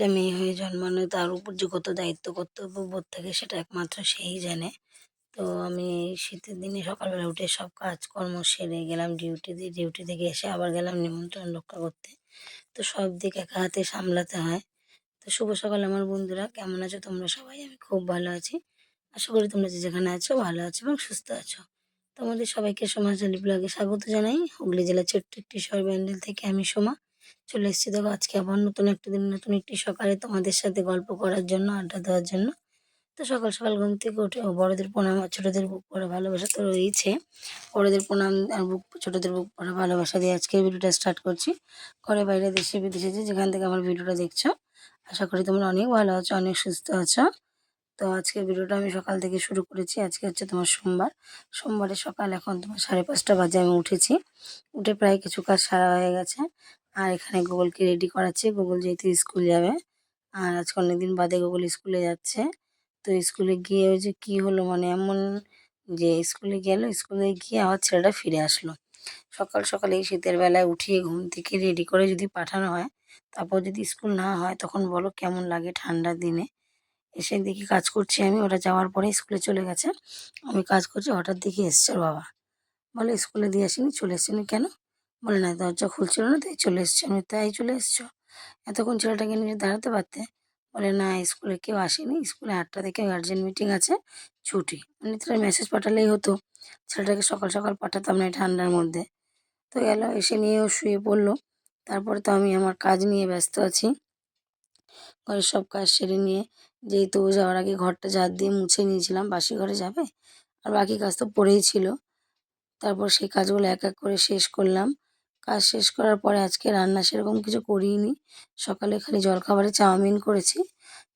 একটা মেয়ে হয়ে জন্মানো, তার উপর যে কত দায়িত্ব কর্তব্য বোধ থাকে সেটা একমাত্র সেই জানে। তো আমি শীতের দিনে সকালবেলা উঠে সব কাজকর্ম সেরে গেলাম ডিউটিতে ডিউটি থেকে এসে আবার গেলাম নিমন্ত্রণ রক্ষা করতে। তো সব দিক একা হাতে সামলাতে হয়। তো শুভ সকাল আমার বন্ধুরা, কেমন আছো তোমরা সবাই? আমি খুব ভালো আছি। আশা করি তোমরা যে যেখানে আছো ভালো আছো এবং সুস্থ আছো। তোমাদের সবাইকে সোমা সমাজলি ব্লগে স্বাগত জানাই। হুগলি জেলার ছোট্ট একটি শহর ব্যান্ডেল থেকে আমি সোমা। চলে এসেছি। দেখো, আজকে আবার নতুন একটা দিন, নতুন একটি সকালে তোমাদের সাথে গল্প করার জন্য, আড্ডা দেওয়ার জন্য। তো সকাল সকাল ঘুম থেকে উঠে বড়দের প্রণাম আর ছোটোদের বুক পড়া ভালোবাসা তো রয়েছে। বড়দের প্রণাম আর বুক, ছোটোদের বুক পড়া ভালোবাসা দিয়ে আজকে ভিডিওটা স্টার্ট করছি। ঘরে বাইরে দেশে বিদেশে যেখান থেকে আমার ভিডিওটা দেখছ, আশা করি তোমরা অনেক ভালো আছো, অনেক সুস্থ আছো। তো আজকের ভিডিওটা আমি সকাল থেকে শুরু করেছি। আজকে হচ্ছে তোমার সোমবার। সোমবারে সকাল এখন তোমার সাড়ে পাঁচটা বাজে, আমি উঠেছি। উঠে প্রায় কিছু কাজ সারা হয়ে গেছে। আর এখানে গুগলকে রেডি করাচ্ছি। গুগল যেহেতু স্কুল যাবে। আর আজকে অনেকদিন বাদে গুগল স্কুলে যাচ্ছে। তো স্কুলে গিয়ে ওই যে কী হলো মানে এমন যে স্কুলে গেল স্কুলে গিয়ে আমার ছেলেটা ফিরে আসলো। সকাল সকালে শীতের বেলায় উঠিয়ে ঘুম থেকে রেডি করে যদি পাঠানো হয়, তারপর যদি স্কুল না হয়, তখন বলো কেমন লাগে ঠান্ডার দিনে। এসে দেখি কাজ করছি আমি, ওরা যাওয়ার পরে স্কুলে চলে গেছে। আমি কাজ করছি, হঠাৎ দেখি এসছে বাবা। বলে স্কুলে দিয়ে আসিনি, চলে এসছিনি কেন? বলে, না, দরজা খুলছিল না, তাই চলে এসছি। আমি, তাই চলে এসছো? এতক্ষণ ছেলেটাকে নিয়ে দাঁড়াতে পারতে? বলে, না, স্কুলে কেউ আসেনি। স্কুলে আটটা থেকে গার্জেন মিটিং আছে, ছুটি। মানে তারা মেসেজ পাঠালেই হতো। ছেলেটাকে সকাল সকাল পাঠাতাম না ঠান্ডার মধ্যে। তো গেল, এসে নিয়েও শুয়ে পড়ল। তারপরে তো আমি আমার কাজ নিয়ে ব্যস্ত আছি। ঘরের সব কাজ সেরে নিয়ে, যেহেতু যাওয়ার আগে ঘরটা ঝাড় দিয়ে মুছে নিয়েছিলাম, বাসি ঘরে যাবে? আর বাকি কাজ তো পড়েই ছিল। তারপর সেই কাজগুলো এক এক করে শেষ করলাম। কাজ শেষ করার পরে আজকে রান্না সেরকম কিছু করিনি। সকালে খালি জলখাবারে চাউমিন করেছি।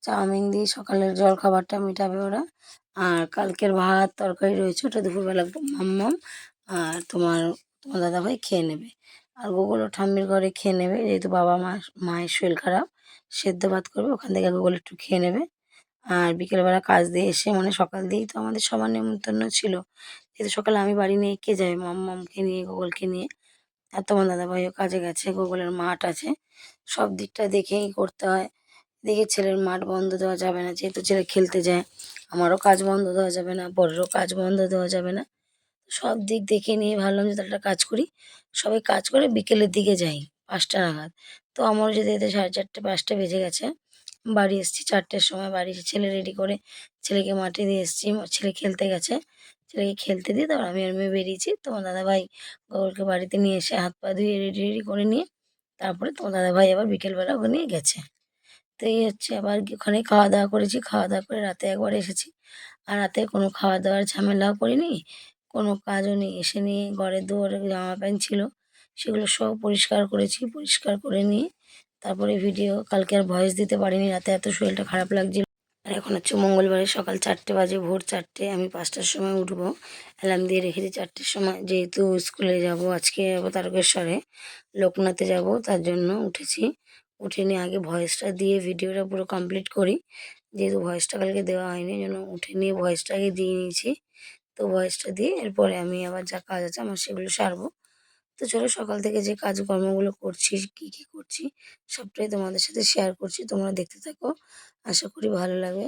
চাউমিন দিয়ে সকালের জলখাবারটা মেটাবে ওরা। আর কালকের ভাত, তরকারি রয়েছে, ওটা দুপুরবেলা মাম্মাম আর তোমার তোমার দাদাভাই খেয়ে নেবে। আর গোগুলো ঠাম্মির ঘরে খেয়ে নেবে। যেহেতু বাবা মা, মায়ের শরীর খারাপ, সেদ্ধ ভাত করবে, ওখান থেকে গোগল একটু খেয়ে নেবে। আর বিকেলবেলা কাজ দিয়ে এসে মানে সকাল দিয়েই তো আমাদের সবার নেমন্তন্ন ছিল। যেহেতু সকালে আমি বাড়ি নিয়ে কে যাবে মাম্মামকে নিয়ে, গোগলকে নিয়ে? আর তোমার দাদাভাইও কাজে গেছে, গোগলের মাঠ আছে। সব দিকটা দেখেই করতে হয়। দেখে ছেলের মাঠ বন্ধ দেওয়া যাবে না, যেহেতু ছেলে খেলতে যায়। আমারও কাজ বন্ধ দেওয়া যাবে না, বড়েরও কাজ বন্ধ দেওয়া যাবে না। সব দিক দেখে নিয়ে ভাবলাম যে একটা কাজ করি। সবাই কাজ করে বিকেলের দিকে যাই, পাঁচটা নাগাদ। তো আমারও যেতে যেতে সাড়ে চারটে, পাঁচটা বেজে গেছে। বাড়ি এসেছি চারটের সময়, বাড়ি ছেলে রেডি করে ছেলেকে মাঠে দিয়ে এসেছি। ছেলে খেলতে গেছে। ছেলেকে খেলতে দিয়ে তারপর আমি আর মেয়ে বেরিয়েছি। তোমার দাদাভাই গোবরকে বাড়িতে নিয়ে এসে হাত পা ধুয়ে রেডি রেডি করে নিয়ে তারপরে তোমার দাদাভাই আবার বিকেলবেলা ওখানে গেছে। তো এই হচ্ছে আবার ওখানে খাওয়া দাওয়া করেছি। খাওয়া দাওয়া করে রাতে একবার এসেছি। আর রাতে কোনো খাওয়া দাওয়ার ঝামেলাও করিনি। কোনো কাজও নেই। এসে নিয়ে ঘরের দুয়ারে জামা প্যান্ট ছিল, সেগুলো সব পরিষ্কার করেছি। পরিষ্কার করে নিয়ে তারপরে ভিডিও কালকে আর ভয়েস দিতে পারিনি। রাতে এত শরীরটা খারাপ লাগছিল। আর এখন হচ্ছে মঙ্গলবারে সকাল চারটে বাজে, ভোর চারটে, আমি পাঁচটার সময় উঠবো। অ্যালার্ম দিয়ে রেখেছি চারটের সময়। যেহেতু স্কুলে যাব, আজকে যাব তারকেশ্বরে, লোকনাথে যাব, তার জন্য উঠেছি। উঠে নিয়ে আগে ভয়েসটা দিয়ে ভিডিওটা পুরো কমপ্লিট করি। যেহেতু ভয়েসটা কালকে দেওয়া হয়নি জন্য উঠে নিয়ে ভয়েসটা আগে দিয়ে নিয়েছি। তো ভয়েসটা দিয়ে এরপরে আমি আবার যা কাজ আছে, আমার সেগুলো সারবো। তো চলো সকাল থেকে যে কাজকর্মগুলো করছি, কি কি করছি, সবটাই তোমাদের সাথে শেয়ার করছি। তোমরা দেখতে থাকো। আশা করি ভালো লাগবে।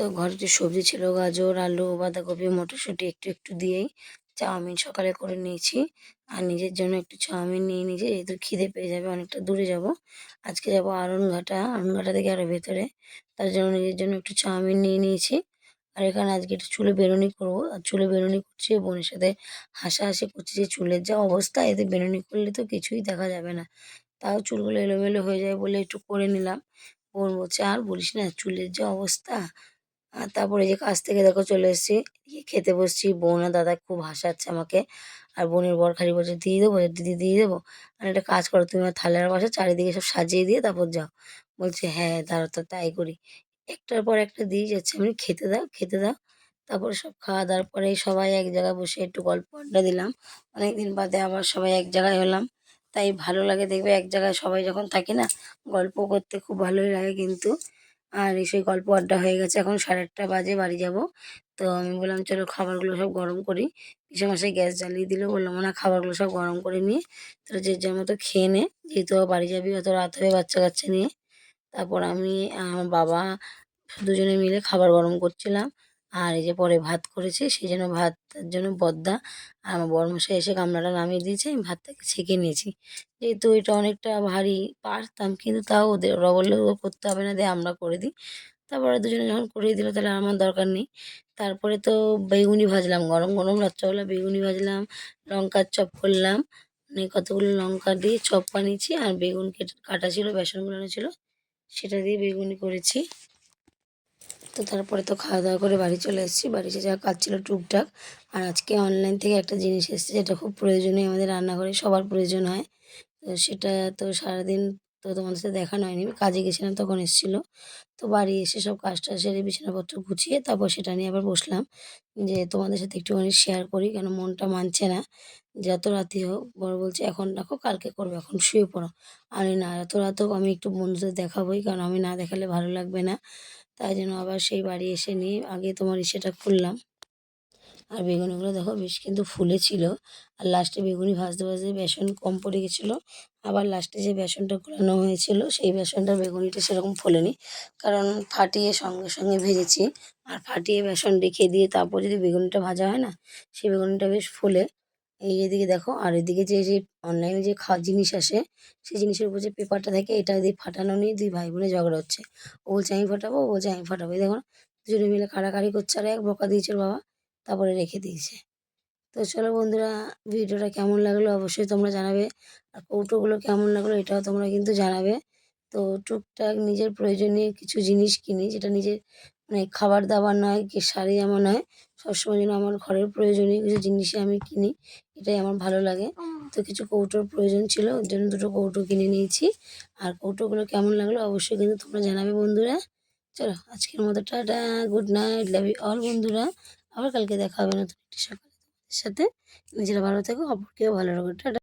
তো ঘরে যে সবজি ছিল, গাজর, আলু, বাঁধাকপি, মটরশুঁটি একটু একটু দিয়েই চাউমিন সকালে করে নিয়েছি। আর নিজের জন্য একটু চাউমিন নিয়ে নিয়েছি, যেহেতু খিদে পেয়ে যাবে, অনেকটা দূরে যাব। আজকে যাব আরনঘাটা আরনঘাটা থেকে আরও ভেতরে। তার জন্য নিজের জন্য একটু চাউমিন নিয়ে নিয়েছি। আর এখানে আজকে একটু চুলে বেরুনি করব। আর চুলে বেরোনি করছি বোনের সাথে হাসাহাসি করছি যে চুলের যা অবস্থা, এতে বেরোনি করলে তো কিছুই দেখা যাবে না। তাও চুলগুলো এলোমেলো হয়ে যায় বলে একটু করে নিলাম। বোন বলছে, আর বলিস না, চুলের যা অবস্থা আর তারপরে যে কাজ থেকে দেখো চলে এসেছি খেতে বসছি। বোন আর দাদা খুব হাসাচ্ছে আমাকে। আর বোনের বর খালি বলছে, দিয়ে দেবো? দিদি, দিয়ে দেবো? আর একটা কাজ করো, তুমি আমার থালার পাশে চারিদিকে সব সাজিয়ে দিয়ে তারপর যাও। বলছে হ্যাঁ দাঁড়া তো, তাই করি। একটার পর একটা দিয়ে যাচ্ছে। আমি খেতে দাও খেতে দাও। তারপরে সব খাওয়া দাওয়ার পরে সবাই এক জায়গায় বসে একটু গল্প আড্ডা দিলাম। অনেকদিন বাদে আবার সবাই এক জায়গায় হলাম। তাই ভালো লাগে দেখবে এক জায়গায় সবাই যখন থাকি না, গল্প করতে খুব ভালোই লাগে কিন্তু। আর এসে গল্প আড্ডা হয়ে গেছে। এখন সাড়ে আটটা বাজে, বাড়ি যাব। তো আমি বললাম, চলো খাবারগুলো সব গরম করি। পিসেমশাই গ্যাস জ্বালিয়ে দিল। বললাম, না, খাবারগুলো সব গরম করে নিয়ে তোরা যে যার মতো খেয়ে নে। যেহেতু বাড়ি যাবি, অত রাত হবে বাচ্চা কাচ্চা নিয়ে। তারপর আমি, আমার বাবা, দুজনে মিলে খাবার গরম করছিলাম। আর এই যে পরে ভাত করেছে, সেই জন্য ভাতের জন্য বদ্দা। আর আমার বড়মশাই এসে গামলাটা নামিয়ে দিয়েছে, আমি ভাতটাকে ছেঁকে নিয়েছি। যেহেতু এটা অনেকটা ভারী পারতাম, কিন্তু তাও ওদের ওরা বলল, ও করতে হবে না দিয়ে আমরা করে দিই। তারপরে দুজনে যখন করেই দিল, তাহলে আমার দরকার নেই। তারপরে তো বেগুনি ভাজলাম, গরম গরম রাত্রেবেলা বেগুনি ভাজলাম, লঙ্কার চপ করলাম মানে কতগুলো লঙ্কা দিয়ে চপ বানিয়েছি, আর বেগুন কেটে কাটা ছিল বেসন গুলানো ছিল, সেটা দিয়ে বেগুনি করেছি। তো তারপরে তো খাওয়া দাওয়া করে বাড়ি চলে এসেছি। বাড়ি এসে যা কাজ ছিল টুকটাক। আর আজকে অনলাইন থেকে একটা জিনিস এসেছে যেটা খুব প্রয়োজনীয়, আমাদের রান্নাঘরে সবার প্রয়োজন হয়। তো সেটা তো সারাদিন তো তোমাদের সাথে দেখানো হয়নি। কাজে গেছিলাম তখন এসেছিল। তো বাড়ি এসে সব কাজটা সেরে বিছানাপত্র গুছিয়ে তারপর সেটা নিয়ে আবার বসলাম। যে তোমাদের সাথে একটুখানি শেয়ার করি, কেন মনটা মানছে না। যত রাতি হোক বড় বলছে, এখন রাখো, কালকে করবে, এখন শুয়ে পড়ো। আমি, না, এত রাত হোক, আমি একটু বন্ধুদের দেখাবোই, কারণ আমি না দেখালে ভালো লাগবে না। তাই জন্য আবার সেই বাড়ি এসে নিয়ে আগে তোমার ইসেটা খুললাম। আর বেগুনিগুলো দেখো বেশ কিন্তু ফুলেছিল আর লাস্টে বেগুনি ভাজতে ভাজতে বেসন কম পড়ে গেছিল। আবার লাস্টে যে বেসনটা গুলানো হয়েছিল, সেই বেসনটা বেগুনিটা সেরকম ফোলেনি। কারণ ফাটিয়ে সঙ্গে সঙ্গে ভেজেছি। আর ফাটিয়ে বেসন রেখে দিয়ে তারপর যদি বেগুনিটা ভাজা হয় না, সেই বেগুনিটা বেশ ফোলে। এই এদিকে দেখো, আর এদিকে যে যে অনলাইনে যে খা, জিনিস আসে, সেই জিনিসের উপর যে পেপারটা থাকে, এটা দিয়ে ফাটানো নিয়ে দুই ভাই বোনে ঝগড়া হচ্ছে। ও বলছে, আমি ফাটাবো? ও বলছে, আমি ফাটাবো। দেখো, দুজনে মিলে কাড়াকাড়ি করছে, আর এক বকা দিয়েছে বাবা, তারপরে রেখে দিয়েছে। তো চলো বন্ধুরা, ভিডিওটা কেমন লাগল অবশ্যই তোমরা জানাবে, আর কৌটোগুলো কেমন লাগল এটাও তোমরা কিন্তু জানাবে। তো টুকটাক নিজের প্রয়োজনীয় কিছু জিনিস কিনি, যেটা নিজের মানে খাবার দাবার নয় কি শাড়ি জামা নয়, সবসময় যেন আমার ঘরের প্রয়োজনীয় কিছু জিনিসই আমি কিনি, এটাই আমার ভালো লাগে। তো কিছু কৌটোর প্রয়োজন ছিল, ওর জন্য দুটো কৌটো কিনে নিয়েছি। আর কৌটোগুলো কেমন লাগল অবশ্যই কিন্তু তোমরা জানাবে বন্ধুরা। চলো, আজকের মতো tata, good night love you all বন্ধুরা। আবার কালকে দেখা হবে নতুন একটি সাথে। নিজেরা ভালো থেকো, অপরকেও ভালো রাখো। টাটা।